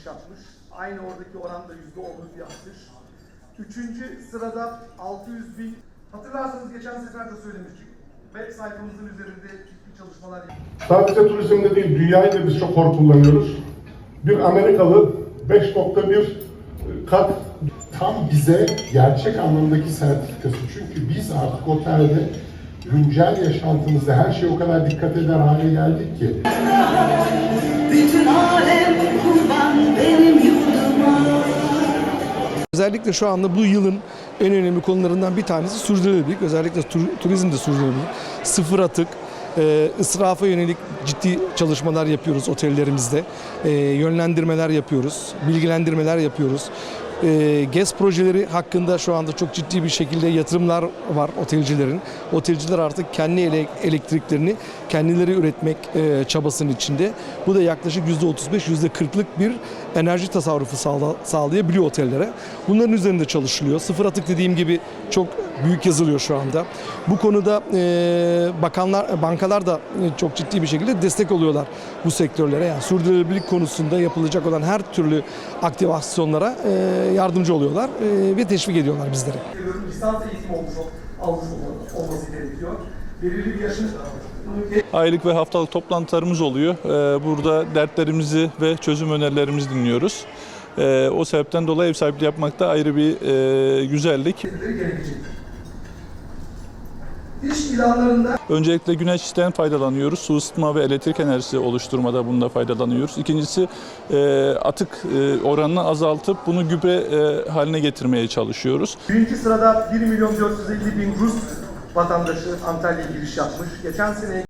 giriş yapmış. Aynı oradaki oran da %10'luk bir. Üçüncü sırada 600 bin. Hatırlarsanız geçen sefer de söylemiştik. Web sayfamızın üzerinde ciddi çalışmalar yapıyoruz. Sadece turizmde değil, dünyayı da biz çok hor kullanıyoruz. Bir Amerikalı 5.1 kat tam bize gerçek anlamdaki sertifikası. Çünkü biz artık otelde güncel yaşantımızda her şeye o kadar dikkat eder hale geldik ki. Özellikle şu anda bu yılın en önemli konularından bir tanesi sürdürülebilirlik. Özellikle tur- turizmde sürdürülebilirlik. Sıfır atık, e, ısrafa yönelik ciddi çalışmalar yapıyoruz otellerimizde. E, yönlendirmeler yapıyoruz, bilgilendirmeler yapıyoruz. E, GES projeleri hakkında şu anda çok ciddi bir şekilde yatırımlar var otelcilerin. Otelciler artık kendi ele- elektriklerini kendileri üretmek e, çabasının içinde. Bu da yaklaşık %35, %40'lık bir enerji tasarrufu sağla- sağlayabiliyor otellere. Bunların üzerinde çalışılıyor. Sıfır atık dediğim gibi çok büyük yazılıyor şu anda. Bu konuda e, bakanlar, bankalar da e, çok ciddi bir şekilde destek oluyorlar bu sektörlere. Yani sürdürülebilirlik konusunda yapılacak olan her türlü aktivasyonlara e, yardımcı oluyorlar e, ve teşvik ediyorlar. Görüyorum lisans eğitimi olmuş, olması gerekiyor. Belirli bir yaşın Aylık ve haftalık toplantılarımız oluyor. Ee, Burada dertlerimizi ve çözüm önerilerimizi dinliyoruz. Ee, O sebepten dolayı ev sahipliği yapmak da ayrı bir e, güzellik. İş ilanlarında Öncelikle güneşten faydalanıyoruz. Su ısıtma ve elektrik enerjisi oluşturmada bunda faydalanıyoruz. İkincisi e, atık e, oranını azaltıp bunu gübre e, haline getirmeye çalışıyoruz. birinci sırada 1 milyon 450 bin Rus vatandaşı Antalya'ya giriş yapmış. Geçen sene